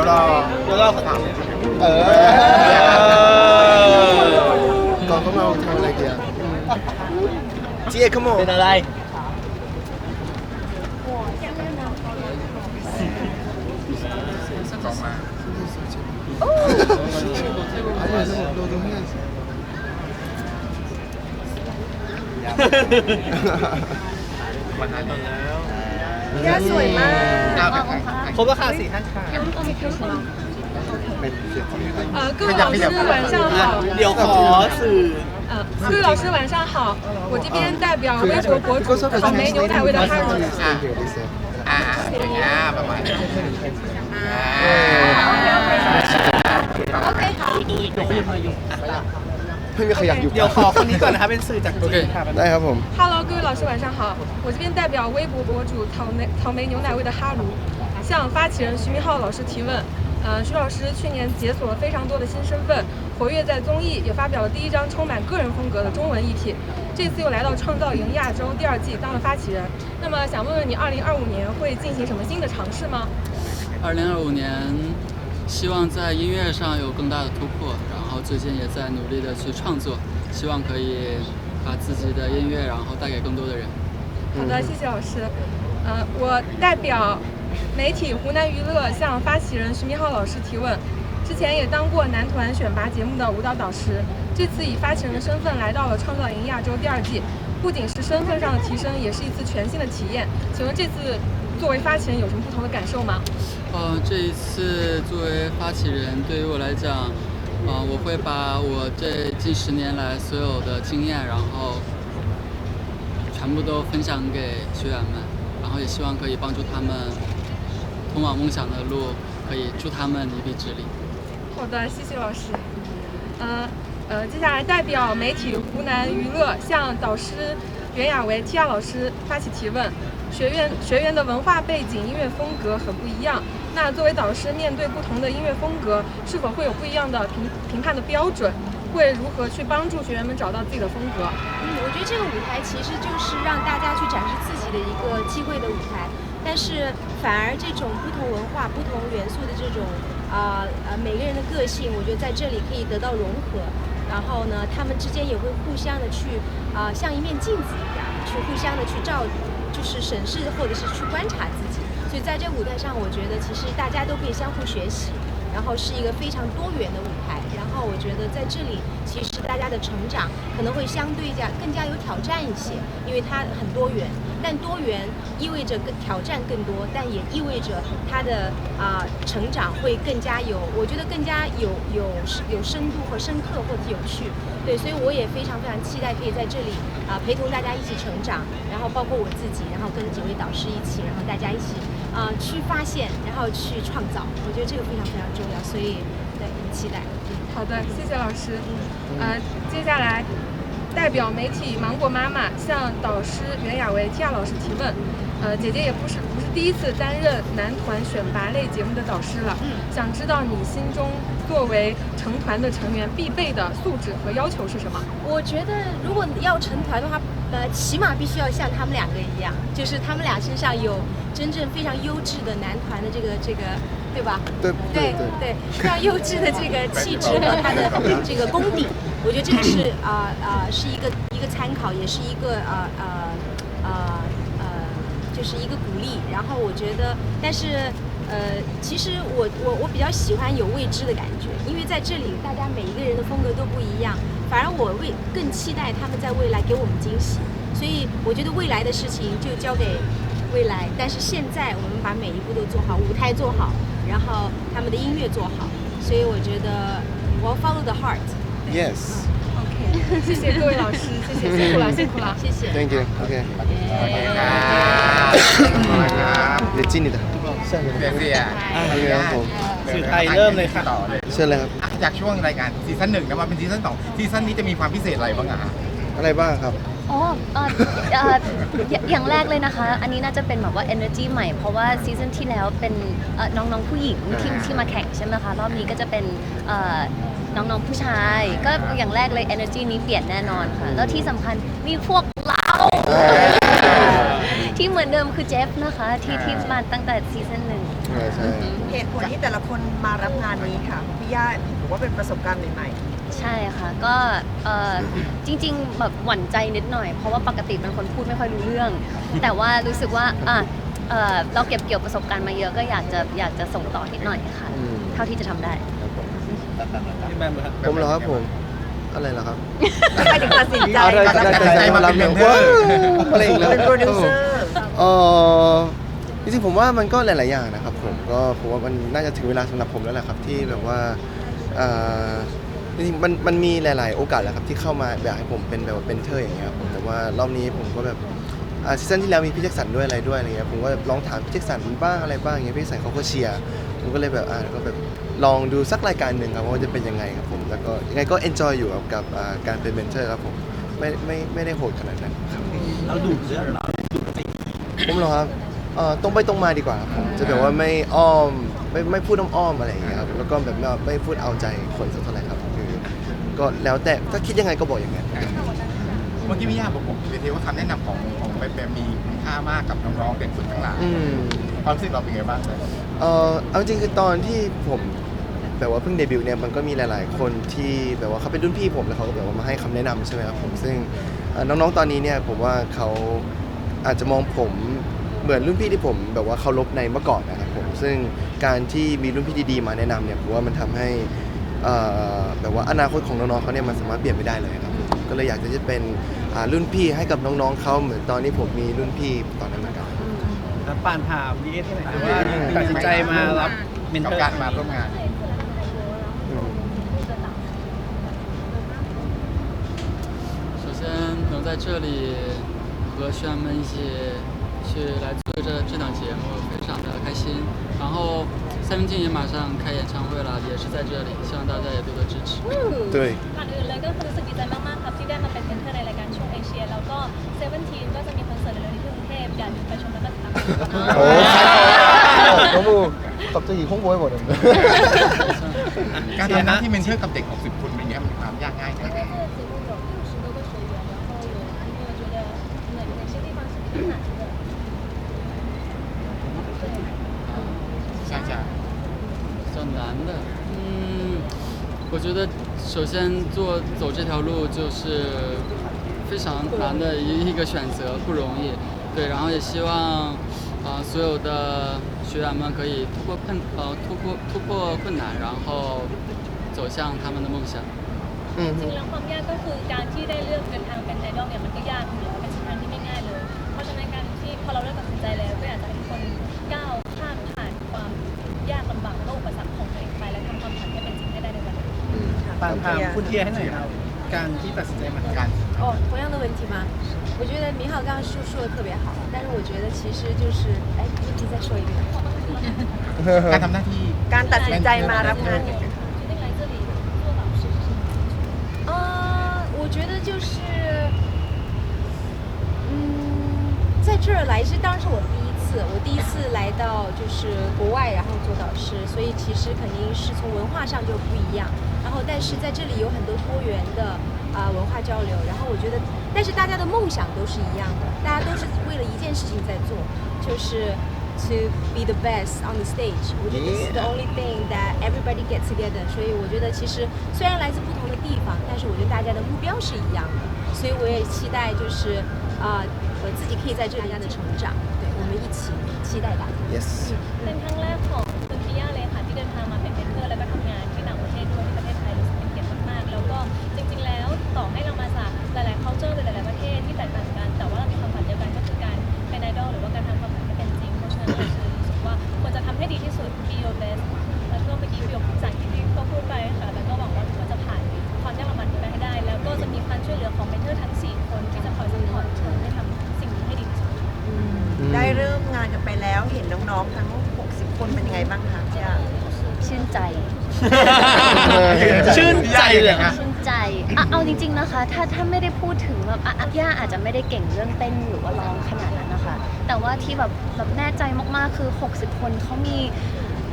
ดี๋ยวรอเดี๋ยวรอเขาถามเออตอนก็มาทำอะไรเดียวจีเอ็กโมเป็นอะไรออกมาวันนั้นตอนแล้ว ย่าสวยมาก ครบแล้วค่ะสี่ท่านค่ะ 没事， 呃，各位老师晚上好。 เดี๋ยวขอสื่อ 呃，各位老师晚上好，我这边代表微博博主草莓牛奶味的哈鲁。 อ่าอย่างเงี้ยประมาณนี้อ่า OK，好。 ไม่มีใครอยากอยู่ เดี๋ยวขอคนนี้ก่อนนะครับเป็นสื่อจากจีนค่ะ ได้ครับผม Hello，各位老师晚上好，我这边代表微博博主草莓草莓牛奶味的哈鲁，向发起人徐明浩老师提问。呃，徐老师去年解锁了非常多的新身份，活跃在综艺，也发表了第一张充满个人风格的中文 EP。这次又来到创造营亚洲第二季当了发起人，那么想问问你，二零二五年会进行什么新的尝试吗？二零二五年，希望在音乐上有更大的突破，然 后最近也在努力的去创作，希望可以把自己的音乐然后带给更多的人。好的，谢谢老师。呃，我代表媒体湖南娱乐向发起人徐明浩老师提问。之前也当过男团选拔节目的舞蹈导师，这次以发起人的身份来到了创造营亚洲第二季，不仅是身份上的提升，也是一次全新的体验。请问这次作为发起人有什么不同的感受吗？呃，这一次作为发起人，对于我来讲，呃，我会把我这近十年来所有的经验，然后全部都分享给学员们，然后也希望可以帮助他们通往梦想的路，可以助他们一臂之力。好的，谢谢老师。呃呃，接下来代表媒体湖南娱乐向导师袁娅维 Tia 老师发起提问。学院学员的文化背景、音乐风格很不一样。那作为导师，面对不同的音乐风格，是否会有不一样的评评判的标准？会如何去帮助学员们找到自己的风格？嗯，我觉得这个舞台其实就是让大家去展示自己的一个机会的舞台，但是反而这种不同文化、不同元素的这种啊呃每个人的个性，我觉得在这里可以得到融合。然后呢，他们之间也会互相的去啊、像一面镜子一样，去互相的去照，就是审视或者是去观察自己。所以在这个舞台上，我觉得其实大家都可以相互学习。然后是一个非常多元的舞台，然后我觉得在这里其实大家的成长可能会相对加更加有挑战一些，因为它很多元，但多元意味着更挑战更多，但也意味着它的啊、成长会更加有，我觉得更加有有有深度和深刻或者有趣，对，所以我也非常非常期待可以在这里啊、陪同大家一起成长，然后包括我自己，然后跟几位导师一起，然后大家一起啊、去发现，然后去创造，我觉得这个非常非常重要，所以对，很期待。嗯好的，谢谢老师。呃，接下来代表媒体芒果妈妈向导师袁娅维 Tia 老师提问。呃，姐姐也不是不是第一次担任男团选拔类节目的导师了，嗯想知道你心中作为成团的成员必备的素质和要求是什么？我觉得如果要成团的话，呃，起码必须要像他们两个一样，就是他们俩身上有真正非常优质的男团的这个这个，对吧？对对对对，非常优质的这个 气质和他的这个功底，我觉得这个是 啊啊、是一个一个参考，也是一个啊啊啊呃，就是一个鼓励。然后我觉得，但是呃，其实我我我比较喜欢有未知的感觉，因为在这里大家每一个人的风格都不一样，反而我为更期待他们在未来给我们惊喜。所以我觉得未来的事情就交给未来，但是现在我们把每一步都做好，舞台做好，然后他们的音乐做好，所以我觉得我 follow the heart，Yes 谢谢各位老师，谢谢辛苦了，辛苦了。谢谢。 Thank you OK โอเคครับ เดี๋ยวจิ้นอีกนะ เสียเสีย โอเคครับผม สื่อไทยเริ่มเลยค่ะ ต่อเลย เชิญเลยครับ อ่ะจากช่วงรายการซีซั่นหนึ่งนะมาเป็นซีซั่นสองซีซั่นนี้จะมีความพิเศษอะไรบ้างอ่ะ อะไรบ้างครับ อ๋อเอ่อเอ่ออย่าอย่างแรกเลยนะคะ อันนี้น่าจะเป็นแบบว่า energy ใหม่ เพราะว่าซีซั่นที่แล้วเป็นเอ่อน้องๆผู้หญิงที่ที่มาแข่งใช่ไหมคะ รอบนี้ก็จะเป็นเอ่อน้องๆผู้ชาย ก็อย่างแรกเลย energy นี้เปลี่ยนแน่นอนค่ะ แล้วที่สำคัญมีพวกเรา ที่งๆเหมือนเดิมคือเจฟนะคะ ที่ที่มาตั้งแต่ซีซั่นหนึ่ง ใช่ใช่ เหตุผลที่แต่ละคนมารับงานนี้ค่ะพี่ย่าถือว่าเป็นประสบการณ์ใหม่ ใช่ค่ะก็เอ่อจริงๆแบบหวั่นใจนิดหน่อย เพราะว่าปกติเป็นคนพูดไม่ค่อยรู้เรื่อง แต่ว่ารู้สึกว่าอะเอ่อเราเก็บเกี่ยวประสบการณ์มาเยอะก็อยากจะอยากจะส่งต่อนิดหน่อยค่ะ อืม เท่าที่จะทำได้ พี่แบมครับผมเหรอครับผม อะไรเหรอครับๆไม่ถึงตัดสินใจเอาได้ตัดสินใจมาเป็นเมนเทอร์อะไรอีกแล้วเป็นโปรดิวเซอร์ เออจริงๆผมว่ามันก็หลาย ๆ อย่างนะครับผมก็ผมว่ามันน่าจะถึงเวลาสำหรับผมแล้วแหละครับที่แบบว่าเอ่อ จริงๆมันมันมีหลาย ๆ โอกาสแหละครับที่เข้ามาอยากให้ผมเป็นแบบว่าเป็นเทอร์อย่างเงี้ยครับผมแต่ว่ารอบนี้ผมก็แบบอ่าซีซั่นที่แล้วมีพี่แจ็คสันด้วยอะไรด้วยอะไรเงี้ยผมก็แบบลองถามพี่แจ็คสันบ้างอะไรบ้างอย่างเงี้ยพี่แจ็คสันเขาก็เชียร์ผมก็เลยแบบอ่าก็แบบลองดูสักรายการหนึ่งครับว่าจะเป็นยังไงครับผมแล้วก็ยังไงก็เอนจอยอยู่กับกับอ่าการเป็นเมนเทอร์ครับผมไม่ไม่ไม่ได้โหดขนาดนั้นครับ เราดูเรื่องเราผมเหรอครับเอ่อตรงไปตรงมาดีกว่าครับผมจะแบบว่าไม่อ้อมไม่ไม่พูดอ้อมๆอะไรอย่างเงี้ยครับแล้วก็แบบไม่ไม่พูดเอาใจคนสักเท่าไหร่ครับคือ ก็แล้วแต่ถ้าคิดยังไงก็บอกอย่างนั้น เมื่อกี้พี่ย่าบอกผมเลยทีว่าคำแนะนำของของไปแบบมีคุณค่ามากกับน้องๆเด็กฝึกทั้งหลายอืม ความรู้สึกเราเป็นไงบ้างเลยเอ่อเอาจริงคือตอนที่ผมแบบว่าเพิ่งเดบิวต์เนี่ยมันก็มีหลาย ๆ คนที่แบบว่าเขาเป็นรุ่นพี่ผมแล้วเขาก็แบบว่ามาให้คำแนะนำใช่ไหมครับผมซึ่งเอ่อน้องๆตอนนี้เนี่ยผมว่าเขาอาจจะมองผมเหมือนรุ่นพี่ที่ผมแบบว่าเคารพในเมื่อก่อนนะครับผมซึ่งการที่มีรุ่นพี่ดีๆมาแนะนำเนี่ยผมว่ามันทำให้ เอ่อแบบว่าอนาคตของน้องๆเขาเนี่ยมันสามารถเปลี่ยนไปได้เลยครับผมก็เลยอยากจะเป็นอ่ารุ่นพี่ให้กับน้องๆเขาเหมือนตอนที่ผมมีรุ่นพี่ตอนนั้นเหมือนกัน แล้วปานถามดีเอสที่ไหนว่าตัดสินใจมารับเมน กับ เทอร์ การมาร่วมงาน 首先能在这里和学员们一起去来做这这档节目，非常的开心。然后 三明镜也马上开演唱会了，也是在这里，希望大家也多多支持。对 ก่อนอื่นเลยก็คือรู้สึกดีใจมาก ๆ ครับ ที่ได้มาเป็นเมนเทอร์ในรายการช่วงเอเชีย แล้วก็เซเว่นทีนก็จะมีคอนเสิร์ตเร็วๆนี้ที่กรุงเทพอย่าลืมไปชมแล้วก็ติดตามกันนะ โอ้ใคร너무갑자기홍보해버렸네 การทำหน้าที่เมนเทอร์กับเด็ก 60 คนเป็นไงมีความยากง่ายแค่ไหน 这个节目有六十多个学员，然后有有没有觉得哪哪些地方是比较难的？ 难的，嗯，我觉得首先做走这条路就是非常难的一一个选择，不容易。对，然后也希望啊、所有的学员们可以突破困呃突破突破困难，然后走向他们的梦想。 อืม จริงๆแล้วความยากก็คือการที่ได้เลือกเดินทางเป็นไอดอลเนี่ยมันก็ยากอยู่แล้วเป็นเส้นทางที่ไม่ง่ายเลย เพราะฉะนั้นการที่พอเราเลือกตัดสินใจแล้วก็อยากจะให้ทุกคนก้าว ปานถามคุณเทียให้หน่อยครับ การที่ตัดสินใจมาทำ การ 哦，同样的问题吗？我觉得明浩刚刚说说的特别好，但是我觉得其实就是，哎，你可以再说一遍。 การทำหน้าที่ การตัดสินใจมารับงานนี้ 决定来这里做导师是什么？呃，我觉得就是，嗯，在这儿来是当然是我第一次，我第一次来到就是国外，然后做导师，所以其实肯定是从文化上就不一样。 然后但是在这里有很多多元的啊、文化交流，然后我觉得，但是大家的梦想都是一样的，大家都是为了一件事情在做，就是。To be the best on the stage，我觉得 this is the only thing that everybody get together。所以我觉得其实虽然来自不同的地方，但是我觉得大家的目标是一样的。所以我也期待就是啊、我自己可以在这里大家的成长，对我们一起期待大家。 yes เป็นครั้งแรกของคุณพิยาเลย หลายๆ culture หรือหลายๆประเทศที่แตกต่างกัน แต่ว่าเรามีความฝันเดียวกันก็คือการเป็นไอดอลหรือว่าการทำความฝันให้เป็นจริง เพราะฉะนั้นเรารู้สึกว่าควรจะทำให้ดีที่สุด be your best แล้วก็เมื่อกี้ประโยคภาษาอังกฤษที่เขาพูดไปค่ะ แล้วก็หวังว่าทุกคนจะผ่านความยากลำบากนี้ไปให้ได้ แล้วก็จะมีความช่วยเหลือของเมนเทอร์ทั้งสี่คนที่จะคอยซัพพอร์ตเธอให้ทำสิ่งนี้ให้ดีที่สุด ได้เริ่มงานกันไปแล้วเห็นน้องๆทั้ง 60 คนเป็นยังไงบ้างคะพี่ย่าชื่นใจ ชื่นใจเลยนะชื่นใจ อะเอาจริงๆนะคะ ถ้าถ้าไม่ได้พูดถึงแบบอะอะย่าอาจจะไม่ได้เก่งเรื่องเต้นหรือว่าร้องขนาดนั้นนะคะ แต่ว่าที่แบบแบบแน่ใจมากๆคือ 60 คนเขามี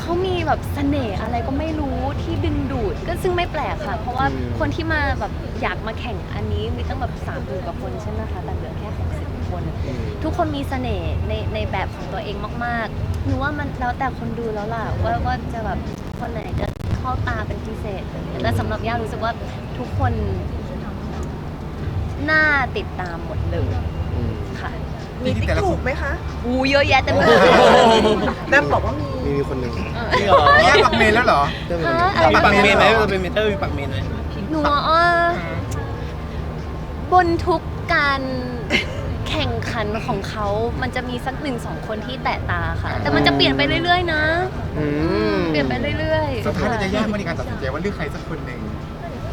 เขามีแบบเสน่ห์อะไรก็ไม่รู้ที่ดึงดูดก็ซึ่งไม่แปลกค่ะ เพราะว่าอืมคนที่มาแบบอยากมาแข่งอันนี้มีตั้งแบบสามหมื่นกว่าคนใช่ไหมคะแต่เหลือแค่ 60ใช่ไหมทุกคนมีเสน่ห์ในในแบบของตัวเองมากๆหนูว่ามันแล้วแต่คนดูแล้วล่ะว่าว่าจะแบบคนไหนจะ เข้าตาเป็นพิเศษแต่สำหรับย่ารู้สึกว่าทุกคนน่าติดตามหมดเลยค่ะ มีติ๊กถูกไหมคะอูเยอะแยะเต็มไปหมดแบมบอกว่ามีมีมีคนหนึ่งจริงเหรอพี่ย่าปักเมนแล้วเหรอเริ่มฮะเลยมีปักเมนไหมเราเป็นเมนเตอร์มีปักเมนไหมหนูว่าอ้อบนทุกการ แข่งขันของเขามันจะมีสักหนึ่งสองคนที่แตะตาค่ะ แต่มันจะเปลี่ยนไปเรื่อย ๆ นะ อืมเปลี่ยนไปเรื่อยๆสุดท้ายมันจะยากค่มากในการตัดสินใจว่าเลือกใครสักคนหนึ่ง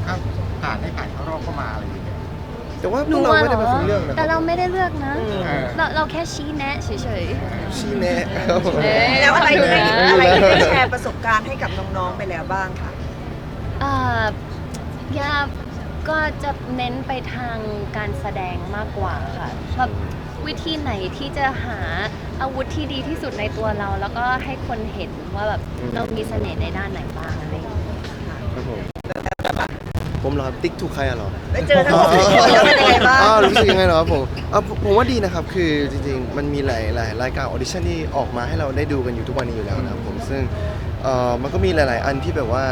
เข้าผ่านให้ผ่านเข้ารอบเข้ามาอะไรอย่างเงี้ย แต่ว่าหพนูวกเราว่าไม่เหรได้เป็นอคนเลือกนะแต่เราไม่ได้เลือกนะเออเราเราแค่ชี้แนะเฉย ชี้แนะครับผม เอ๊ะ แล้วอะไรที่ได้เออออะไรที่ได้แชร์ประสบการณ์ให้กับน้องๆไปแล้วบ้างคะ ๆอ่ายา ก็จะเน้นไปทางการแสดงมากกว่าค่ะแบบวิธีไหนที่จะหาอาวุธที่ดีที่สุดในตัวเรา แล้วก็ให้คนเห็นว่าแบบเรามีเสน่ห์ในด้านไหนบ้างอะไรอย่างเงี้ยครับผมผมเหรอครับติ๊กถูกใครอะเหรอได้เจอทั้งหมดสี่คนแล้วเป็นยังไงบ้าง อ้าวรู้สึกยังไงเหรอครับผมอะผมผมว่าดีนะครับ คือจริงๆ มันมีหลายหลายรายการออดิชั่นที่ออกมาให้เราได้ดูกันอยู่ทุกวันนี้อยู่แล้วนะครับผม ซึ่งเอ่อมันก็มีหลาย ๆ อันที่แบบว่า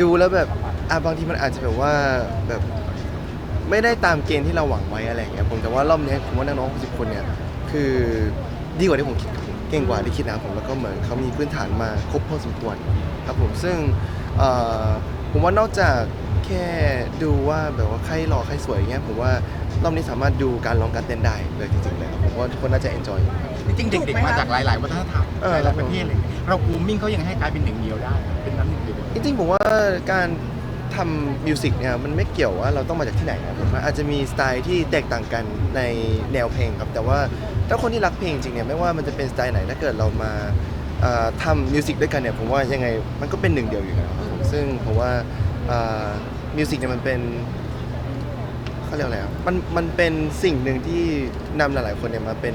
ดูแล้วแบบ อะบางทีมันอาจจะแบบว่าแบบไม่ได้ตามเกณฑ์ที่เราหวังไว้อะไรอย่างเงี้ยผมแต่ว่ารอบเนี้ยผมว่าน้องๆ60คนเนี่ยคือดีกว่าที่ผมคิดเก่งกว่าที่คิดนะครับผมแล้วก็เหมือนเขามีพื้นฐานมาครบพอสมควรครับผมซึ่งเอ่อผมว่านอกจากแค่ดูว่าแบบว่าใครหล่อใครสวยอย่างเงี้ยผมว่ารอบนี้สามารถดูการร้องการเต้นได้เลยจริงๆเลยครับผมว่าทุกคนน่าจะเอนจอยจริงๆเด็กๆมาจากหลายๆวัฒนธรรมเออหลายๆประเทศเลยเรากูมิ่งเขายังให้กลายเป็นหนึ่งเดียวได้เป็นน้ำหนึ่งเดียวจริงๆผมว่าการ ทำมิวสิกเนี่ยมันไม่เกี่ยวว่าเราต้องมาจากที่ไหนนะผมว่าอาจจะมีสไตล์ที่แตกต่างกันในแนวเพลงครับ แต่ว่าถ้าคนที่รักเพลงจริงเนี่ยไม่ว่ามันจะเป็นสไตล์ไหนถ้าเกิดเรามาเอ่อทำมิวสิกด้วยกันเนี่ยผมว่ายังไงมันก็เป็นหนึ่งเดียวอยู่แล้วครับผมซึ่งผมว่ามิวสิกเนี่ยมันเป็นเขาเรียกอะไรอะมันมันเป็นสิ่งหนึ่งที่นำหลายๆคนเนี่ยมาเป็น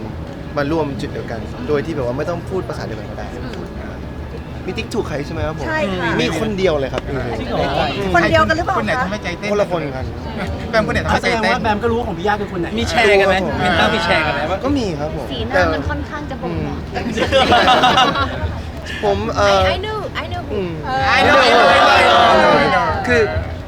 มาร่วมจุดเดียวกัน โดยที่แบบว่าไม่ต้องพูดภาษาเดียวกันก็ได้ มีติ๊กถูกใครใช่ไหมครับผมใช่ค่ะ มีคนเดียวเลยครับจริงเหรอ คนเดียวกันหรือเปล่าคนไหนคะ ทำให้ใจเต้นคนละคนกัน แบมคนไหนทำให้แสใจดงเต้น ว่าแบมก็รู้ว่าของพี่ย่าคือคนไหนมีแชร์กันไหมเมนเตอร์มีแชร์กันไหมว่า ก็มีครับผมสีหแต่น้ามันค่อนข้างจะบ่งบอกผมเออ I know I know อืม I know I know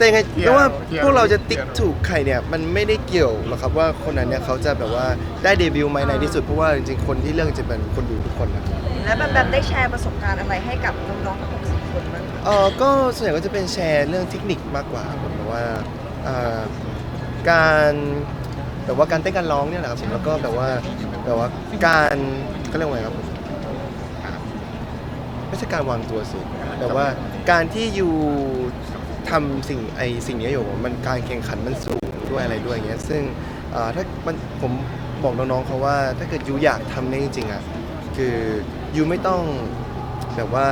แต่ยังไงเกี่ยวไม่ว่าเกี่ยวพวกเราจะติ๊กถูกใครเนี่ยมันไม่ได้เกี่ยวหรอกครับว่าคนนั้นเนี่ยเขาจะแบบว่าได้เดบิวต์ไหมในที่สุดเพราะว่าจริงๆคนที่เลือกจะเป็นคนดูทุกคนนะครับ แล้วแบมแบมได้แชร์ประสบการณ์อะไรให้กับน้องๆทั้ง60คนบ้างคะเออก็ส่วนใหญ่ก็จะเป็นแชร์เรื่องเทคนิคมากกว่าครับผมแบบว่าเอ่อการแบบว่าการเต้นการร้องเนี่ยแหละครับผมแล้วก็แบบว่าแบบว่าการเขาเรียกว่าไงครับผมไม่ใช่การวางตัวสิแต่ว่าการที่อยู่ ทำสิ่งไอสิ่งนี้อยู่มันการแข่งขันมันสูงด้วยอะไรด้วยอย่างเงี้ยซึ่งเอ่อถ้ามันผมบอกน้องๆเขาว่า ถ้าเกิดยูอยากทำเนี่ยจริงๆอะคือยูไม่ต้องแบบว่า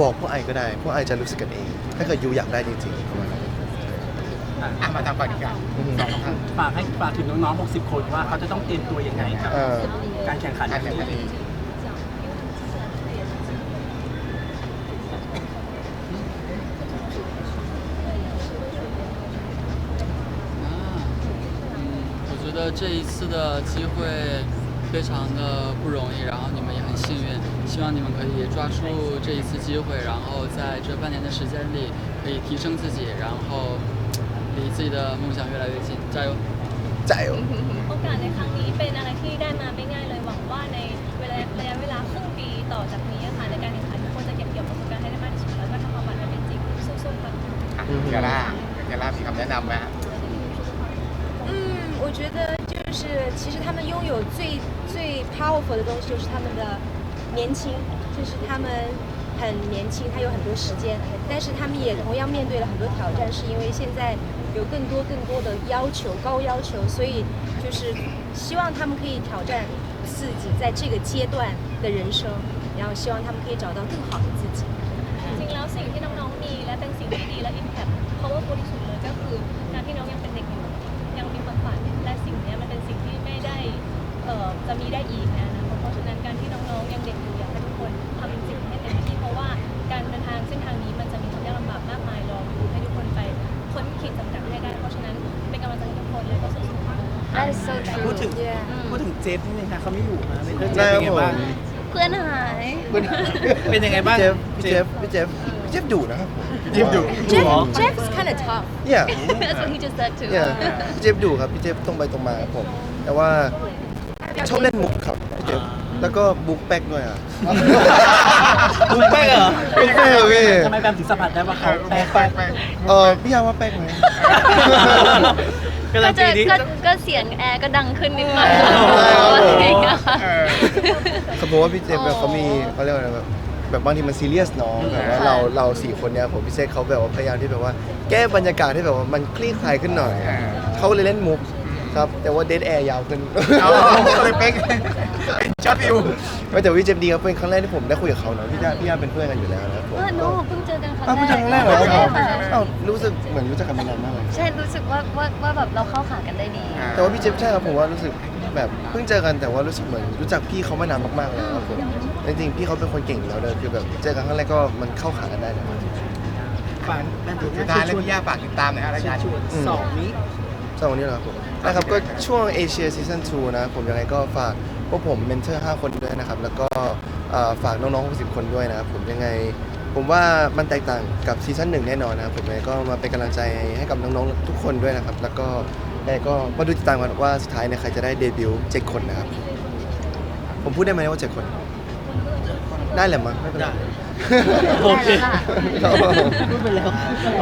บอกพวกไอก็ได้พวกไอจะรู้สึกกันเอง ถ้าเกิดยูอยากได้จริงๆประมาณนั้น อะมาทำก่อนดีกว่าอืม สองท่านฝากให้ฝากถึงน้องๆ 60 คนว่าเขาจะต้องเตรียมตัวยังไงกับเอ่อการแข่งขันการแข่งขันเ觉得这一次的机会非常的不容易，然后你们也很幸运，希望你们可以抓住这一次机会，然后在这半年的时间里可以提升自己，然后离自己的梦想越来越近，加油！ จ่ายเหรอ โอกาสในครั้งนี้เป็นอะไรที่ได้มาไม่ง่ายเลยหวังว่าในเวลาระยะเวลาครึ่งปีต่อจากนี้อะค่ะในการแข่งขันทุกคนจะเก็บเกี่ยวประสบการณ์ให้ได้มากที่สุดแล้วก็ทำความฝันให้เป็นจริงสู้ๆค่ะ อ่ะเจล่าเจล่ามีคำแนะนำไหมฮะ 嗯，我 觉得就是其实他们拥有最最 powerful 的东西就是他们的年轻，就是他们很年轻，他有很多时间，但是他们也同样面对了很多挑战，是因为现在有更多更多的要求，高要求，所以就是希望他们可以挑战自己在这个阶段的人生，然后希望他们可以找到更好的自己。 จะมีได้อีกในอนาคตเพราะฉะนั้นการที่น้องๆยังเด็กอยู่อยากให้ทุกคนทำสิ่งให้เต็มที่เพราะว่าการเดินทางเส้นทางนี้มันจะมีความยากลำบากมากมายรออยู่ให้ทุกคนไปพ้นขีดจำกัดให้ได้ เพราะฉะนั้นเป็นกำลังใจให้ทุกคนและก็สู้ๆค่ะ That is so true พูดถึงอืมพูดถึงเจฟนิดนึงค่ะเขาไม่อยู่นะเมนเทอร์เจได้ฟคเป็รันบไงผมบ้างเพื่อนหาย เป็นยังไงบ้างพี่เจฟพี่เจฟพี่เจฟพี่เจฟดุนะครับผมเจี๊ยบดุ Jeff Jeff's kind of tough yeah That's what he just said too yeah พี่เจฟดุครับพี่เจฟตรงไปตรงมาครับผม แต่ว่า ชอบเล่นมุกครับพี่เจฟแล้วก็บุ๊กแป๊กด้วยอะ บุ๊กแป๊กเหรอบุ๊กแป๊กเหรอพี่ทำไมแบมถึงสัมผัสได้ว่าเขาแป๊กแป๊กแป๊กเออพี่ยาว่าแป๊กไหมกำลัก็งจะปีนี้ก็ก็เสียงแอร์ก็ดังขึ้นนิดหน่อยอ๋ออะไรอย่างเงี้ยค่ะเออสมมติว่าพี่เจฟแบบเขามีเขาเรียกว่าอะไรแบบแบบบางทีมันซีเรียสเนาะแบบว่าค่ะเราเราสี่คนเนี่ยผมพี่เซกเขาแบบว่าพยายามที่แบบว่า แก้บรรยากาศให้แบบว่ามันคลี่คลายขึ้นหน่อยอ่าเขาเลยเล่นมุก ครับ แต่ว่าเดทแอร์ยาวขึ้นเอาก็เลยเป๊กช็อตฟิวไม่แต่ว่าพี่เจฟดีครับเป็นครั้งแรกที่ผมได้คุยกับเขาเนาะพี่ยาพี่ยาเป็นเพื่อนกันอยู่แล้วนะครับผมเออโน้เพิ่งเจอกันครั้งอ้าวแรเพิ่งกเจอครั้งแรกเหรอครับผมใช่ค่ะอ้าวรู้สึกเหมือนรู้จักกันมานานมากเลยใช่รู้สึกว่าว่าว่าแบบเราเข้าขากันได้ดี แต่ว่าพี่เจฟใช่ครับผมว่ารู้สึกแบบเพิ่งเจอกันแต่ว่ารู้สึกเหมือนรู้จักพี่เขามานานมากๆแล้วครับผมจริงๆพี่เขาเป็นคนเก่งอยู่แล้วเลยคือแบบเจอกันครั้งแรกก็มันเข้าขากันได้นะฝากแบมถึงสุดท้ายแล้วพี่ย่าฝากติดตามหน่อยฮะรายการชวนสองนี้สำหรับวันนี้เหรอครับผม นะครับก็ช่วงเอเชียซีซั่น2นะผมยังไงก็ฝากพวกผมเมนเทอร์ 5 คนด้วยนะครับ แล้วก็เอ่อฝากน้องๆ60 คนด้วยนะครับผมยังไง ผมว่ามันแตกต่างกับซีซั่นหนึ่งแน่นอนนะครับผมยังไงก็มาเป็นกำลังใจให้กับน้องๆทุกคนด้วยนะครับ แล้วก็ยังไงก็มาดูติดตามกันว่าสุดท้ายเนี่ยใครจะได้เดบิวต์เจ็ดคนนะครับผมพูดได้ไหมว่าเจ็ดคน ได้แหละมั้งไม่เป็นไร โอเคครับผมพูดไปแล้ว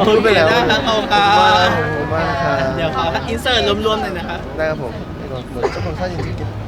พูดไปแล้วโอเคนะครับขอบคุณครับขอบคุณมากครับเดี๋ยวขออินเสิร์ตรวมๆหน่อยนะครับได้ครับผมเหมือนเจ้าของชาติจริงๆ